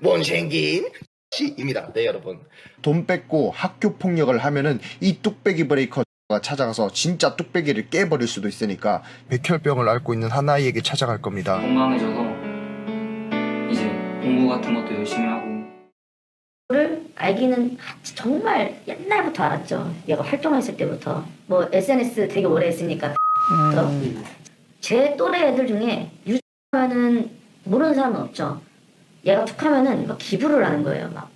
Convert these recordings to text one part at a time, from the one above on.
못생긴 씨입니다. 네 여러분. 돈 뺏고 학교 폭력을 하면은 이 뚝배기 브레이커 가 찾아가서 진짜 뚝배기를 깨버릴 수도 있으니까 백혈병을 앓고 있는 하나이에게 찾아갈 겁니다. 건강해져서 이제 공부 같은 것도 열심히 하고 를 알기는 정말 옛날부터 알았죠. 얘가 활동했을 때부터 뭐 SNS 되게 오래 했으니까 또. 제 또래 애들 중에 유하면은 모르는 사람은 없죠. 얘가 툭 하면은 막 기부를 하는 거예요. 막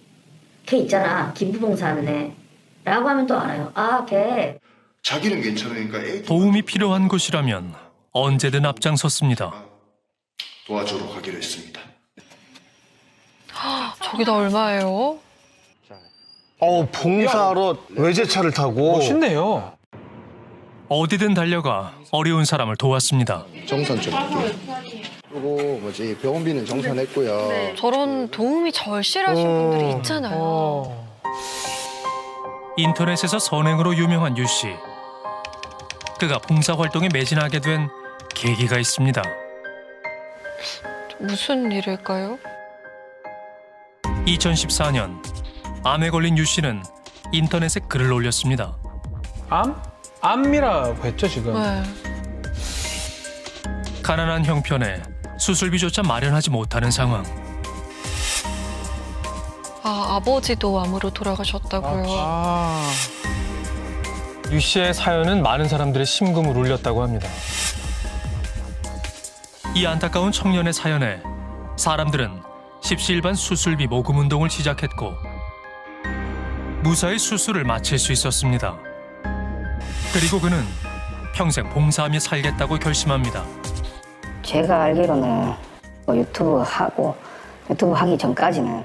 걔 있잖아 기부봉사하는 애라고 하면 또 알아요. 아 걔. 자기는 괜찮으니까 애기 도움이 필요한 곳이라면 언제든 앞장섰습니다. 도와주러 가기로 했습니다. 저기다 얼마예요? 어 봉사하러 외제차를 타고 멋있네요. 어디든 달려가 어려운 사람을 도왔습니다. 정산 좀 할게요. 그리고 뭐지 병원비는 정산했고요. 저런 도움이 절실하신 어. 분들이 있잖아요. 어. 인터넷에서 선행으로 유명한 유 씨. 그가 봉사 활동에 매진하게 된 계기가 있습니다. 무슨 일일까요? 2014년 암에 걸린 유 씨는 인터넷에 글을 올렸습니다. 암? 암이라고 했죠 지금. 네. 가난한 형편에 수술비조차 마련하지 못하는 상황. 아 아버지도 암으로 돌아가셨다고요. 아. 유 씨의 사연은 많은 사람들의 심금을 울렸다고 합니다. 이 안타까운 청년의 사연에 사람들은 십시일반 수술비 모금 운동을 시작했고 무사히 수술을 마칠 수 있었습니다. 그리고 그는 평생 봉사하며 살겠다고 결심합니다. 제가 알기로는 뭐 유튜브 하고 유튜브 하기 전까지는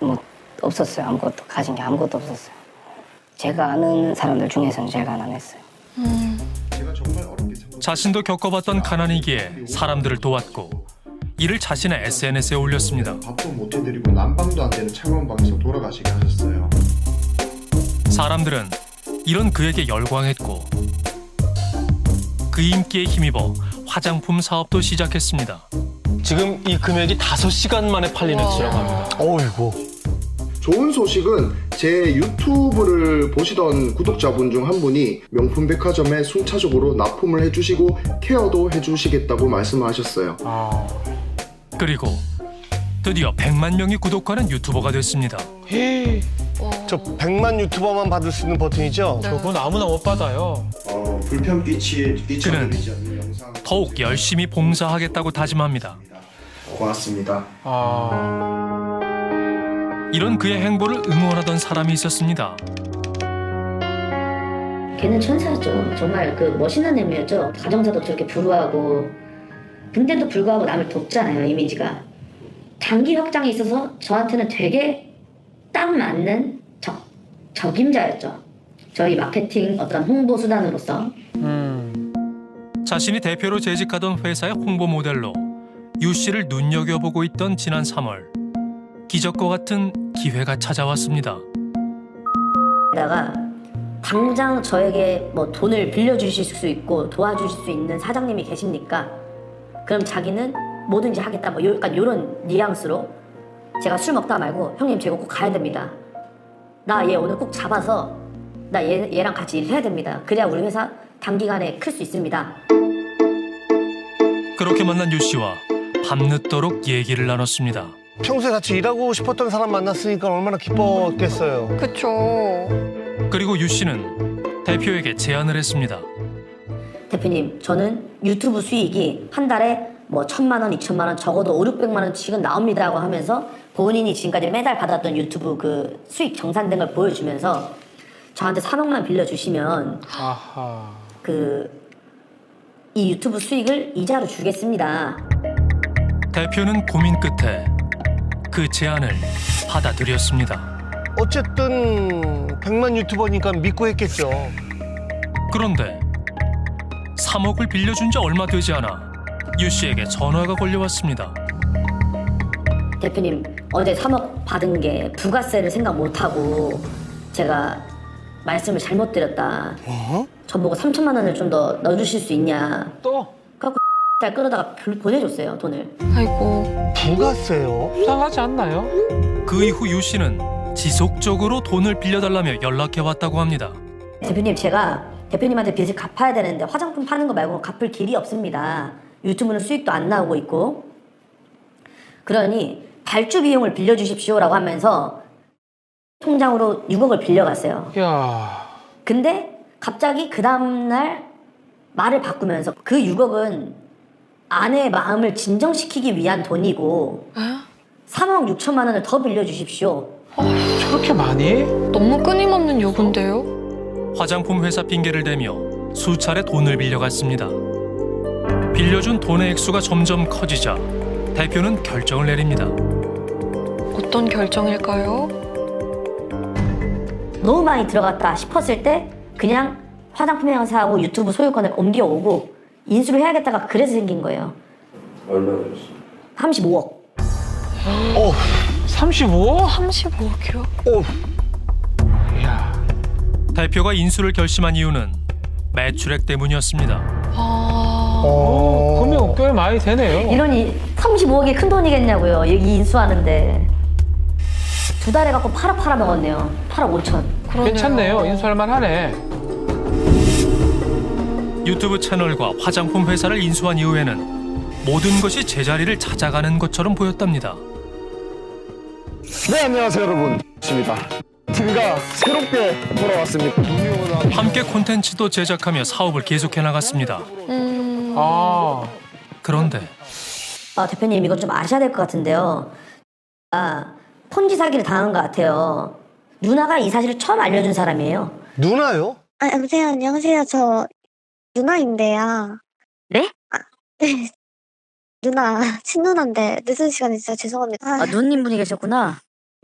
뭐 없었어요. 아무것도 가진 게 아무것도 없었어요. 제가 아는 사람들 중에서는 제일 가난했어요. 제가 생각- 자신도 겪어봤던 가난이기에 사람들을 도왔고 이를 자신의 SNS에 올렸습니다. 밥도 못 해드리고 난방도 안 되는 차가운 방에서 돌아가시게 하셨어요. 사람들은 이런 그에게 열광했고 그 인기에 힘입어 화장품 사업도 시작했습니다. 지금 이 금액이 5시간 만에 팔리는 와. 지라고 합니다. 어이구 좋은 소식은 제 유튜브를 보시던 구독자분 중 한 분이 명품 백화점에 순차적으로 납품을 해주시고 케어도 해주시겠다고 말씀하셨어요. 아. 그리고 드디어 100만 명이 구독하는 유튜버가 됐습니다. 헤이. 와. 저 100만 유튜버만 받을 수 있는 버튼이죠? 네. 그건 아무나 못 받아요. 어, 불편 끼치 그는 끼치지 않는 영상 더욱 열심히 봉사하겠다고 다짐합니다. 고맙습니다. 아. 이런 그의 행보를 응원하던 사람이 있었습니다. 걔는 천사였죠. 정말 그 멋있는 애미였죠. 가정사도 저렇게 불우하고 근데도 불구하고 남을 돕잖아요. 이미지가 장기 확장에 있어서 저한테는 되게 딱 맞는 적 적임자였죠. 저희 마케팅 어떤 홍보 수단으로서 음. 자신이 대표로 재직하던 회사의 홍보 모델로 유 씨를 눈여겨보고 있던 지난 3월 기적과 같은 기회가 찾아왔습니다. 다가 당장 저에게 뭐 돈을 빌려주실 수 있고 도와주실 수 있는 사장님이 계십니까? 그럼 자기는 뭐든지 하겠다. 뭐 요- 약간 이런 뉘앙스로 제가 술 먹다 말고 형님 제가 꼭 가야 됩니다. 나 얘 오늘 꼭 잡아서 나 얘, 얘랑 같이 일해야 됩니다. 그래야 우리 회사 단기간에 클 수 있습니다. 그렇게 만난 유 씨와 밤늦도록 얘기를 나눴습니다. 평소에 같이 일하고 싶었던 사람 만났으니까 얼마나 기뻤겠어요. 그쵸. 그리고 유 씨는 대표에게 제안을 했습니다. 대표님, 저는 유튜브 수익이 한 달에 뭐 천만 원, 이천만 원, 적어도 오, 육백만 원씩은 나옵니다라고 하면서 본인이 지금까지 매달 받았던 유튜브 그 수익 정산된 걸 보여주면서 저한테 3억만 빌려주시면 아하. 그 이 유튜브 수익을 이자로 주겠습니다. 대표는 고민 끝에 그 제안을 받아들였습니다. 어쨌든 100만 유튜버니까 믿고 했겠죠. 그런데 3억을 빌려준 지 얼마 되지 않아 유 씨에게 전화가 걸려왔습니다. 대표님, 어제 3억 받은 게 부가세를 생각 못하고 제가 말씀을 잘못 드렸다. 저보고 3천만 원을 좀 더 넣어주실 수 있냐. 또? 달 끌어다가 별로 보내줬어요 돈을. 아이고. 부가 세요? 수상하지 않나요? 그 이후 유 씨는 지속적으로 돈을 빌려달라며 연락해 왔다고 합니다. 대표님 제가 대표님한테 빚을 갚아야 되는데 화장품 파는 거 말고 갚을 길이 없습니다. 유튜브는 수익도 안 나오고 있고 그러니 발주 비용을 빌려주십시오라고 하면서 통장으로 6억을 빌려갔어요. 야 근데 갑자기 그 다음날 말을 바꾸면서 그 6억은 아내의 마음을 진정시키기 위한 돈이고 에? 3억 6천만 원을 더 빌려주십시오. 저렇게 많이? 너무 끊임없는 요구인데요? 화장품 회사 핑계를 대며 수차례 돈을 빌려갔습니다. 빌려준 돈의 액수가 점점 커지자 대표는 결정을 내립니다. 어떤 결정일까요? 너무 많이 들어갔다 싶었을 때 그냥 화장품 회사하고 유튜브 소유권을 옮겨오고 인수를 해야겠다가 그래서 생긴 거예요. 얼마 들었어요? 35억. 어, 35? 35억이요? 이야. 대표가 인수를 결심한 이유는 매출액 때문이었습니다. 아. 어. 금액 꽤 많이 되네요. 이러니 35억이 큰 돈이겠냐고요. 이 인수하는데. 두 달에 갖고 8억 팔아 먹었네요. 8억 5천. 그러네요. 괜찮네요. 인수할 만하네. 유튜브 채널과 화장품 회사를 인수한 이후에는 모든 것이 제자리를 찾아가는 것처럼 보였답니다. 네 안녕하세요 여러분 입니다 TV가 새롭게 돌아왔습니다 함께 콘텐츠도 제작하며 사업을 계속해 나갔습니다. 음. 아 그런데 아, 대표님 이거 좀 아셔야 될 것 같은데요. 아, 폰지 사기를 당한 것 같아요. 누나가 이 사실을 처음 알려준 사람이에요. 누나요? 아, 여보세요. 안녕하세요. 저 누나인데요. 네? 아, 네. 누나, 친누나인데 늦은 시간에 진짜 죄송합니다. 아, 누님 분이 계셨구나.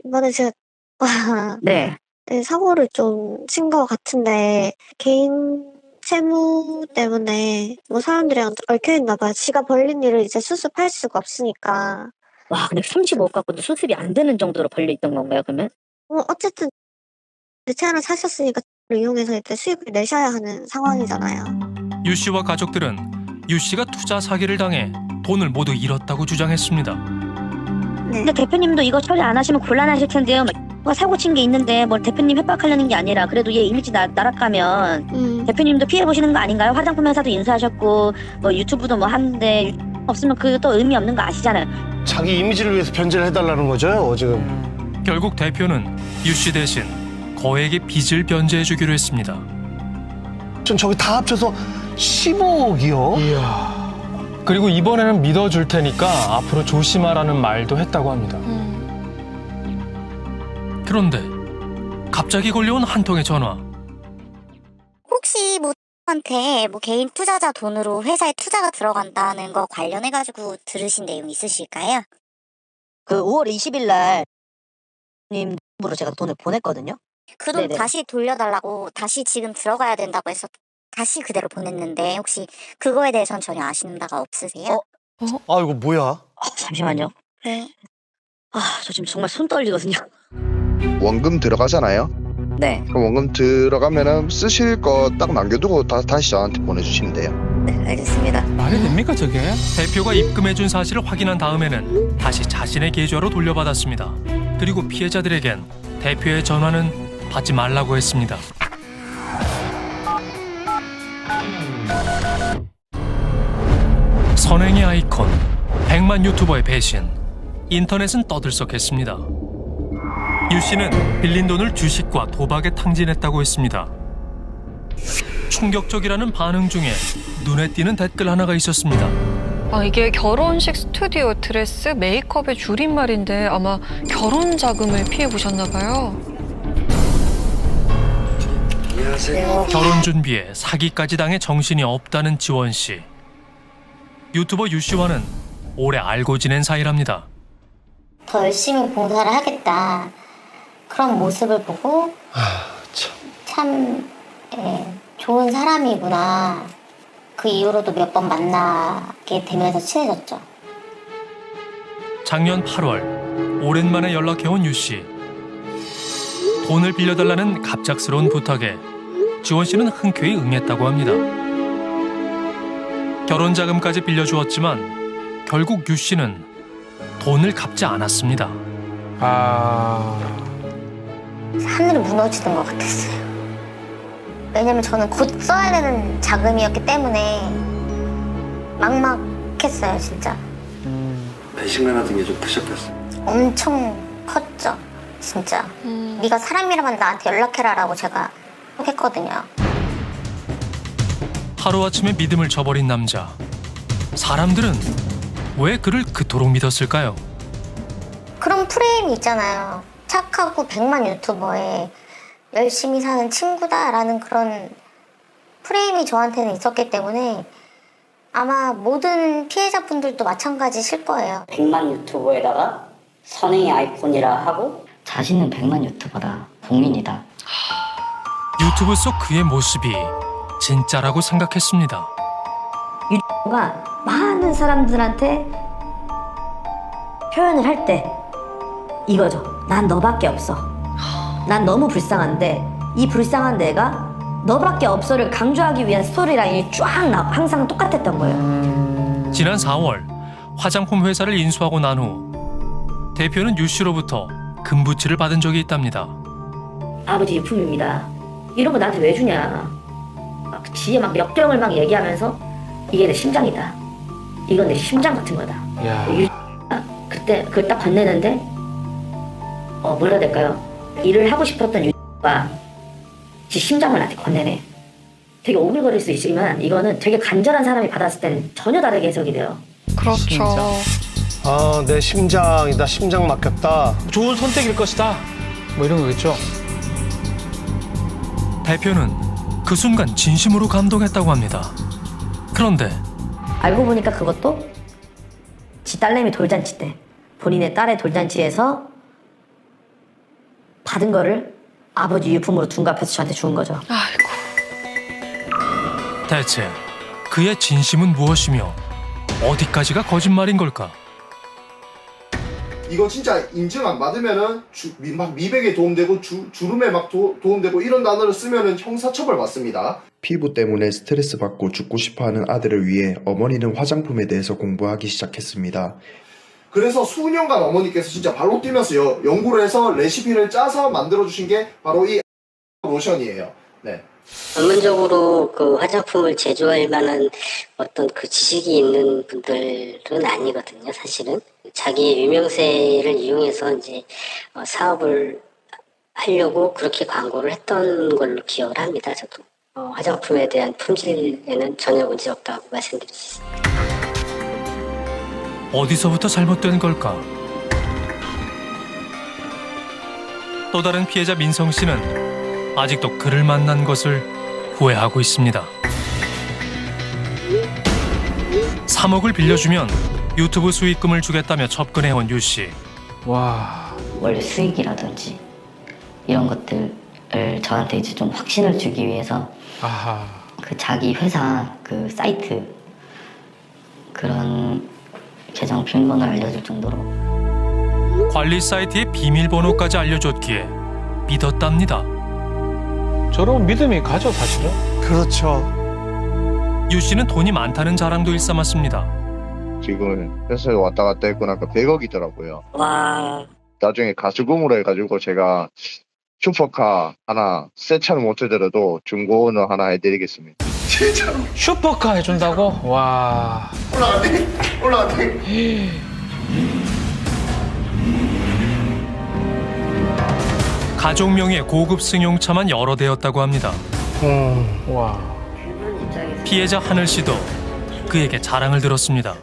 이번에 제가 와, 네. 네, 사고를 좀 친 것 같은데 개인 채무 때문에 뭐 사람들이랑 얽혀 있나 봐요. 지가 벌린 일을 이제 수습할 수가 없으니까. 와, 근데 35억 갖고도 수습이 안 되는 정도로 벌려 있던 건가요, 그러면? 뭐 어쨌든 내 채널을 사셨으니까 이용해서 이제 수익을 내셔야 하는 상황이잖아요. 유 씨와 가족들은 유 씨가 투자 사기를 당해 돈을 모두 잃었다고 주장했습니다. 네. 근데 대표님도 이거 처리 안 하시면 곤란하실 텐데요. 뭐 사고 친 게 있는데 뭘 대표님 협박하려는 게 아니라 그래도 얘 이미지 나, 나락가면 음. 대표님도 피해 보시는 거 아닌가요? 화장품 회사도 인수하셨고 뭐 유튜브도 뭐 하는데 없으면 그또 의미 없는 거 아시잖아요. 자기 이미지를 위해서 변제를 해달라는 거죠, 지금. 결국 대표는 유 씨 대신 거액의 빚을 변제해 주기로 했습니다. 전 저기 다 합쳐서 15억이요? 이야. 그리고 이번에는 믿어줄 테니까 앞으로 조심하라는 말도 했다고 합니다. 음. 그런데 갑자기 걸려온 한 통의 전화. 혹시 뭐 한테 뭐 개인 투자자 돈으로 회사에 투자가 들어간다는 거 관련해 가지고 들으신 내용 있으실까요? 그 5월 20일 날 님으로 제가 돈을 보냈거든요. 그 돈 네네. 다시 돌려달라고 다시 지금 들어가야 된다고 해서 다시 그대로 보냈는데 혹시 그거에 대해선 전혀 아시는 바가 없으세요? 어? 아, 이거 뭐야? 아, 잠시만요. 네. 아, 저 지금 정말 손 떨리거든요. 원금 들어가잖아요. 네, 그럼 원금 들어가면은 쓰실 거 딱 남겨두고 다, 다시 저한테 보내주시면 돼요. 네, 알겠습니다. 말이 됩니까 저게? 대표가 입금해 준 사실을 확인한 다음에는 다시 자신의 계좌로 돌려받았습니다. 그리고 피해자들에겐 대표의 전화는 받지 말라고 했습니다. 선행의 아이콘, 100만 유튜버의 배신. 인터넷은 떠들썩했습니다. 유 씨는 빌린 돈을 주식과 도박에 탕진했다고 했습니다. 충격적이라는 반응 중에 눈에 띄는 댓글 하나가 있었습니다. 아, 이게 결혼식 스튜디오 드레스 메이크업의 줄임말인데 아마 결혼 자금을 피해 보셨나 봐요. 결혼 준비에 사기까지 당해 정신이 없다는 지원 씨. 유튜버 유 씨와는 오래 알고 지낸 사이랍니다. 더 열심히 봉사를 하겠다. 그런 모습을 보고 참 예, 좋은 사람이구나. 그 이후로도 몇 번 만나게 되면서 친해졌죠. 작년 8월 오랜만에 연락해온 유 씨. 돈을 빌려달라는 갑작스러운 부탁에 지원 씨는 흔쾌히 응했다고 합니다. 결혼 자금까지 빌려주었지만 결국 유 씨는 돈을 갚지 않았습니다. 아. 하늘이 무너지는 것 같았어요. 왜냐면 저는 곧 써야 되는 자금이었기 때문에 막막했어요, 진짜. 배신감 같은 게 좀 크셨겠어. 엄청 컸죠, 진짜. 네가 사람이라면 나한테 연락해라라고 제가 했거든요. 하루아침에 믿음을 저버린 남자. 사람들은 왜 그를 그토록 믿었을까요? 그런 프레임이 있잖아요. 착하고 백만 유튜버에 열심히 사는 친구다라는 그런 프레임이 저한테는 있었기 때문에 아마 모든 피해자분들도 마찬가지실 거예요. 100만 유튜버에다가 선행의 아이콘이라 하고 자신은 100만 유튜버다. 국민이다. 유튜브 속 그의 모습이 진짜라고 생각했습니다. 유가 많은 사람들한테 표현을 할 때 이거죠. 난 너밖에 없어. 난 너무 불쌍한데 이 불쌍한 내가 너밖에 없어를 강조하기 위한 스토리 라인이 쫙 나, 항상 똑같았던 거예요. 지난 4월 화장품 회사를 인수하고 난 후 대표는 유 씨로부터 금부치를 받은 적이 있답니다. 아버지 유품입니다. 이런 거 나한테 왜 주냐. 막 지에 막 역경을 막 얘기하면서 이게 내 심장이다. 이건 내 심장 같은 거다. 야. 유 그때 그걸 딱 건네는데 어 뭐라 해야 될까요? 일을 하고 싶었던 유가 지 심장을 나한테 건네네. 되게 오글거릴 수 있지만 이거는 되게 간절한 사람이 받았을 때는 전혀 다르게 해석이 돼요. 그렇죠. 아, 내 심장이다. 심장 막혔다. 좋은 선택일 것이다. 뭐 이런 거겠죠. 대표는 그 순간 진심으로 감동했다고 합니다. 그런데 알고 보니까 그것도 지 딸내미 돌잔치 때 본인의 딸의 돌잔치에서 받은 거를 아버지 유품으로 둔갑해서 저한테 준 거죠. 아이고. 대체 그의 진심은 무엇이며 어디까지가 거짓말인 걸까? 이거 진짜 인증 안 받으면은 주, 미, 막 미백에 도움되고 주, 주름에 막 도, 도움되고 이런 단어를 쓰면은 형사처벌 받습니다. 피부 때문에 스트레스 받고 죽고 싶어하는 아들을 위해 어머니는 화장품에 대해서 공부하기 시작했습니다. 그래서 수년간 어머니께서 진짜 발로 뛰면서 여- 연구를 해서 레시피를 짜서 만들어 주신 게 바로 이 로션이에요. 네. 전문적으로 그 화장품을 제조할 만한 어떤 그 지식이 있는 분들은 아니거든요, 사실은. 자기의 유명세를 이용해서 이제 어, 사업을 하려고 그렇게 광고를 했던 걸로 기억을 합니다, 저도. 어, 화장품에 대한 품질에는 전혀 문제 없다고 말씀드릴 수 있습니다. 어디서부터 잘못된 걸까? 또 다른 피해자 민성 씨는 아직도 그를 만난 것을 후회하고 있습니다. 3억을 빌려주면 유튜브 수익금을 주겠다며 접근해온 유 씨. 와. 원래 수익이라든지 이런 것들을 저한테 이제 좀 확신을 주기 위해서 아하. 그 자기 회사 그 사이트 그런 계정 비밀번호를 알려줄 정도로 관리 사이트의 비밀번호까지 알려줬기에 믿었답니다. 저런 믿음이 가죠, 사실은. 그렇죠. 유 씨는 돈이 많다는 자랑도 일삼았습니다. 지금 회사에 왔다 갔다 했고 나니까 100억이더라고요. 와 나중에 가수금으로 해가지고 제가 슈퍼카 하나 새 차는 못 해더라도 중고는 하나 해드리겠습니다. 진짜로 슈퍼카 해준다고? 와. 올라갔네. 올라갔네. 가족 명의의 고급 승용차만 여러 대였다고 합니다. 음. 와. 피해자 하늘 씨도 그에게 자랑을 들었습니다.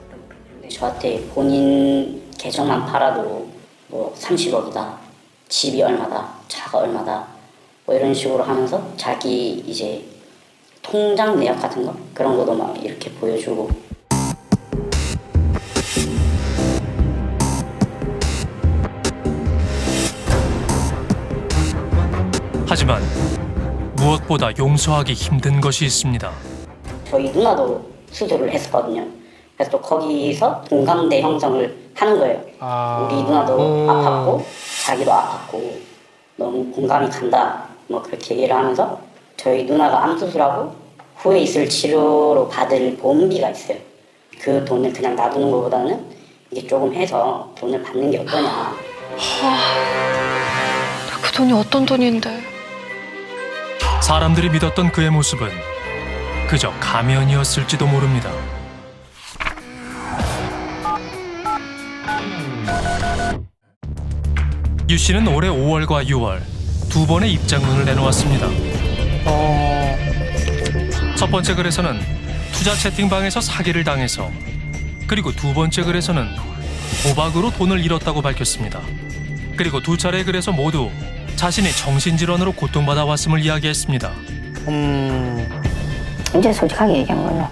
저한테 본인 계정만 팔아도 뭐 30억이다 집이 얼마다 차가 얼마다 뭐 이런 식으로 하면서 자기 이제 통장 내역 같은 거 그런 것도 막 이렇게 보여주고 하지만 무엇보다 용서하기 힘든 것이 있습니다. 저희 누나도 수술을 했었거든요. 그래서 또 거기서 공감대 형성을 하는 거예요. 아. 우리 누나도 음. 아팠고 자기도 아팠고 너무 공감이 간다. 뭐 그렇게 얘기를 하면서 저희 누나가 암 수술하고 후에 있을 치료로 받을 보험비가 있어요. 그 돈을 그냥 놔두는 것보다는 이제 조금 해서 돈을 받는 게 어떠냐. 그 돈이 어떤 돈인데? 사람들이 믿었던 그의 모습은 그저 가면이었을지도 모릅니다. 유 씨는 올해 5월과 6월 두 번의 입장문을 내놓았습니다. 첫 번째 글에서는 투자 채팅방에서 사기를 당해서 그리고 두 번째 글에서는 도박으로 돈을 잃었다고 밝혔습니다. 그리고 두 차례 글에서 모두 자신이 정신질환으로 고통받아 왔음을 이야기했습니다. 음. 이제 솔직하게 얘기한 거죠.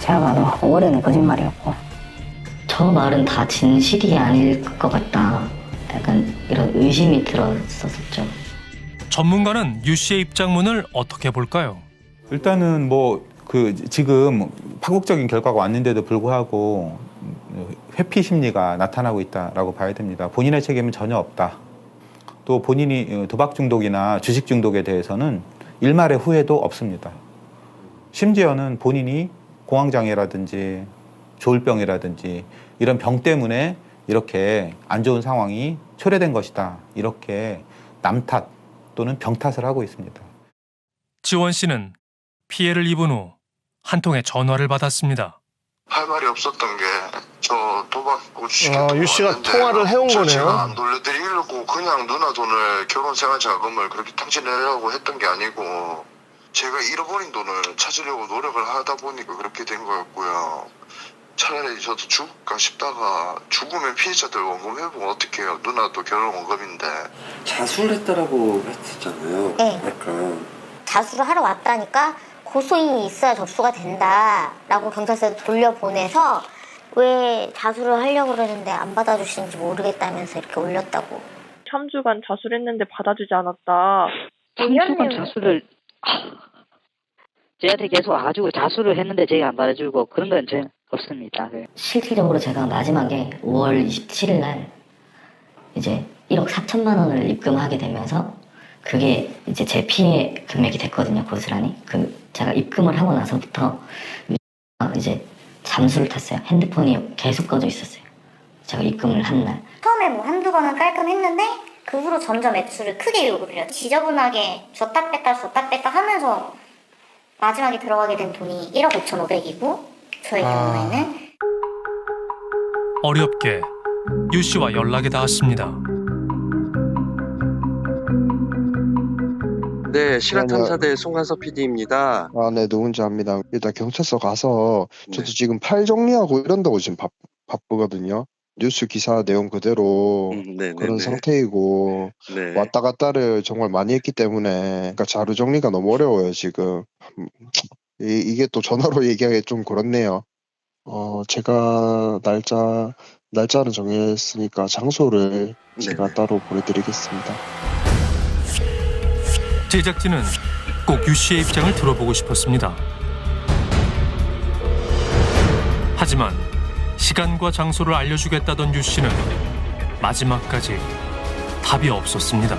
제가 봐도 올해는 거짓말이었고. 저 말은 다 진실이 아닐 것 같다. 약간 이런 의심이 들었었죠. 전문가는 유 씨의 입장문을 어떻게 볼까요? 일단은 뭐 그 지금 파국적인 결과가 왔는데도 불구하고 회피 심리가 나타나고 있다라고 봐야 됩니다. 본인의 책임은 전혀 없다. 또 본인이 도박 중독이나 주식 중독에 대해서는 일말의 후회도 없습니다. 심지어는 본인이 공황장애라든지 조울병이라든지 이런 병 때문에 이렇게 안 좋은 상황이 초래된 것이다. 이렇게 남탓 또는 병 탓을 하고 있습니다. 지원 씨는 피해를 입은 후 한 통의 전화를 받았습니다. 할 말이 없었던 게 저 도박 고주식 아, 유 씨가 통화를 해온 거네요. 제가 안 돌려드리려고 그냥 누나 돈을 결혼 생활 자금을 그렇게 탕진하려고 했던 게 아니고 제가 잃어버린 돈을 찾으려고 노력을 하다 보니까 그렇게 된 거였고요. 차라리 저도 죽을까 싶다가 죽으면 피해자들 원금 회복은 어떻게 해요? 누나도 결혼 원금인데. 자수했다라고 했었잖아요. 네. 약간 자수를 하러 왔다니까 고소인이 있어야 접수가 된다라고 경찰서에 돌려보내서 왜 자수를 하려고 그러는데 안 받아주시는지 모르겠다면서 이렇게 올렸다고. 3주간 자수를 했는데 받아주지 않았다. 3주간 자수를 저한테 계속 와가지고 자수를 했는데 제가 안 받아주고 그런 건 전혀 없습니다. 실질적으로 제가 마지막에 5월 27일 날 이제 1억 4천만 원을 입금하게 되면서 그게 이제 제 피해 금액이 됐거든요 고스란히 그 제가 입금을 하고 나서부터 이제 잠수를 탔어요 핸드폰이 계속 꺼져 있었어요 제가 입금을 한 날 처음에 뭐 한두 번은 깔끔했는데 그 후로 점점 매출을 크게 요구를 해요. 지저분하게 줬다 뺐다 줬다 뺐다 하면서 마지막에 들어가게 된 돈이 1억 5,500이고 저의 경우에는 어렵게 유 씨와 연락이 닿았습니다. 네 시간 탐사대 송한석 PD입니다. 아, 네, 누군지 압니다. 일단 경찰서 가서 저도 지금 팔 정리하고 이런다고 지금 바, 바쁘거든요. 뉴스 기사 내용 그대로 네, 그런 네. 상태이고 네. 왔다 갔다를 정말 많이 했기 때문에 그러니까 자료 정리가 너무 어려워요 지금. 음, 이, 이게 또 전화로 얘기하기 좀 그렇네요. 어 제가 날짜 날짜는 정했으니까 장소를 제가 따로 보내드리겠습니다. 제작진은 꼭 유 씨의 입장을 들어보고 싶었습니다. 하지만 시간과 장소를 알려주겠다던 유 씨는 마지막까지 답이 없었습니다.